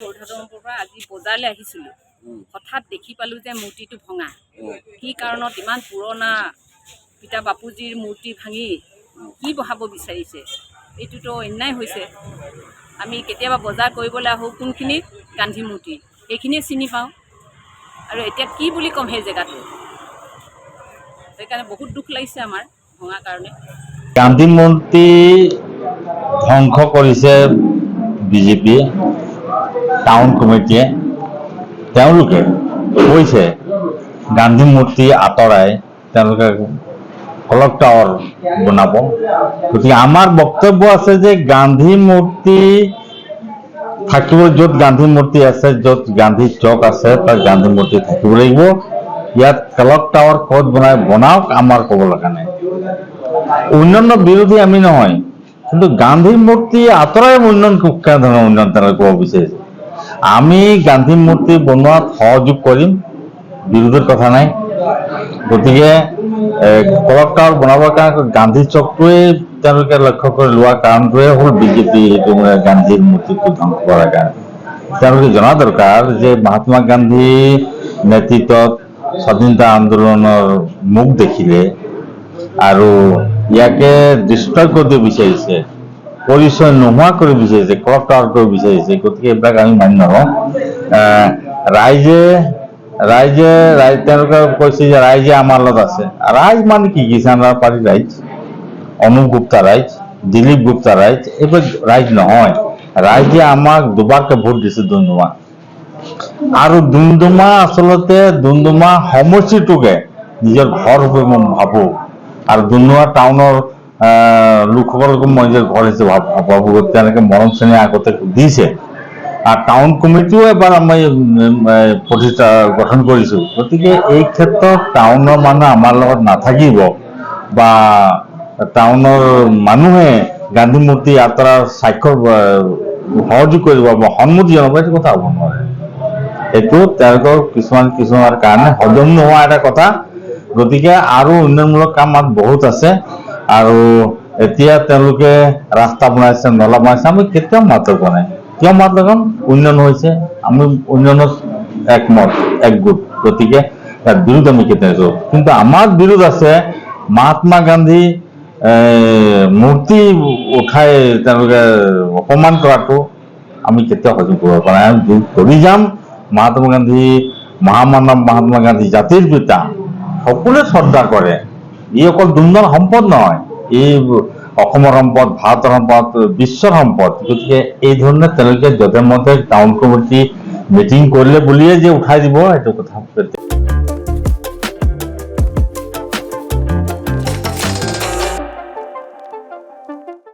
চৌধুৰীৰ পৰা আজি বজাৰলৈ আহিছিলোঁ। হঠাৎ দেখি পালোঁ যে মূৰ্তিটো ভঙা। কি কাৰণত ইমান পুৰণা পিতা বাপুজীৰ মূৰ্তি ভাঙি কি বহাব বিচাৰিছে? এইটোতো অন্যায় হৈছে। আমি কেতিয়াবা বজাৰ কৰিবলৈ আহোঁ কোনখিনিত গান্ধী মূৰ্তি? সেইখিনিয়ে চিনি পাওঁ। আৰু এতিয়া কি বুলি ক'ম সেই জেগাটো? সেইকাৰণে বহুত দুখ লাগিছে আমাৰ ভঙা কাৰণে। গান্ধী মূৰ্তি ধ্বংস কৰিছে বিজেপিয়ে। টাউন কমিটিয়ে তেওঁলোকে কৈছে, গান্ধী মূৰ্তি আঁতৰাই তেওঁলোকে কলক টাৱাৰ বনাব। গতিকে আমাৰ বক্তব্য আছে যে গান্ধী মূৰ্তি থাকিব য'ত গান্ধী মূৰ্তি আছে, য'ত গান্ধী চক আছে, তাত গান্ধী মূৰ্তি থাকিব লাগিব। ইয়াত কলক টাৱাৰ ক'ত বনাই, বনাওক আমাৰ ক'ব লগা নাই। উন্নয়নৰ বিৰোধী আমি নহয়। কিন্তু গান্ধী মূৰ্তি আঁতৰাই উন্নয়ন কেনেধৰণৰ উন্নয়ন তেওঁলোকে ক'ব বিচাৰিছে। আমি গান্ধী মূৰ্তি বনোৱাত সহযোগ কৰিম বিৰোধৰ কথা নাই। গতিকে এ, কলক বনাবৰ কাৰণে গান্ধী চকটোৱে তেওঁলোকে লক্ষ্য কৰি লোৱা কাৰণটোৱে হ'ল বিজেপি সেইটো মানে গান্ধীৰ মূৰ্তিটো ধ্বংস কৰাৰ কাৰণে। তেওঁলোকে জনা দৰকাৰ যে মহাত্মা গান্ধী নেতৃত্বত স্বাধীনতা আন্দোলনৰ মুখ দেখিলে আৰু ইয়াকে ডিষ্ট্ৰয় কৰিব বিচাৰিছে পৰিচয় নোহোৱা কৰিব বিচাৰিছে ক্ৰপ টাৱাৰ কৰিব বিচাৰিছে, গতিকে এইবিলাক আমি মানি নলওঁ। ৰাইজে ৰাইজে, ৰাই- তেওঁলোকে কৈছে যে ৰাইজে আমাৰ লগত আছে। ৰাইজ মানে কি? কিষাণ পাৰ্টি ৰাইজ, অনুপ গুপ্তা ৰাইজ, দিলীপ গুপ্তা ৰাইজ এইবিলাক ৰাইজ নহয়। ৰাইজে আমাক দুবাৰকে ভোট দিছে ডুমডুমা আৰু ডুমডুমা আচলতে ডুমডুমা সমষ্টিটোকে নিজৰ ঘৰ ৰূপে মই ভাবোঁ। আৰু ডুমডুমা টাউনৰ লোকসকলকো মই যে হিচাপে ভাব- তেওঁলোকে মৰম চেনেহ আগতে দিছে আৰু টাউন কমিটিও এবাৰ আমি প্ৰতিষ্ঠা গঠন কৰিছোঁ গতিকে এই ক্ষেত্ৰত টাউনৰ মানুহ আমাৰ লগত নাথাকিব বা টাউনৰ মানুহে গান্ধী মূৰ্তি আঁতৰাৰ স্বাক্ষৰ সহযোগ কৰিব বা সন্মতি জনাব, এইটো কথা হ'ব নোৱাৰে। এইটো তেওঁলোকৰ কিছুমান কিছুমানৰ কাৰণে হজম নোহোৱা এটা কথা। গতিকে আৰু উন্নয়নমূলক কাম আমাৰ বহুত আছে। আৰু এতিয়া তেওঁলোকে ৰাস্তা বনাইছে নলা বনাইছে আমি কেতিয়াও মাত লগোৱা নাই। কিয় মাত লগাম? উন্নয়ন হৈছে। আমি উন্নয়নত একমত একগোট। গতিকে ইয়াৰ বিৰোধ আমি কেতিয়া কৰোঁ কিন্তু আমাৰ বিৰোধ আছে মহাত্মা গান্ধী এ, মূৰ্তি উঠাই তেওঁলোকে অপমান কৰাটো আমি কেতিয়াও সহ্য কৰিব আমি কৰি যাম মহাত্মা গান্ধী মহামানৱ মহাত্মা গান্ধী জাতিৰ পিতা সকলোৱে শ্ৰদ্ধা কৰে ই অকল দুৰ্নল সম্পদ নহয় ই অসমৰ সম্পদ, ভাৰতৰ সম্পদ, বিশ্বৰ সম্পদ। গতিকে এই ধৰণে তেওঁলোকে যধে মধে টাউন কমিটি মিটিং কৰিলে বুলিয়ে যে উঠাই দিব, সেইটো কথা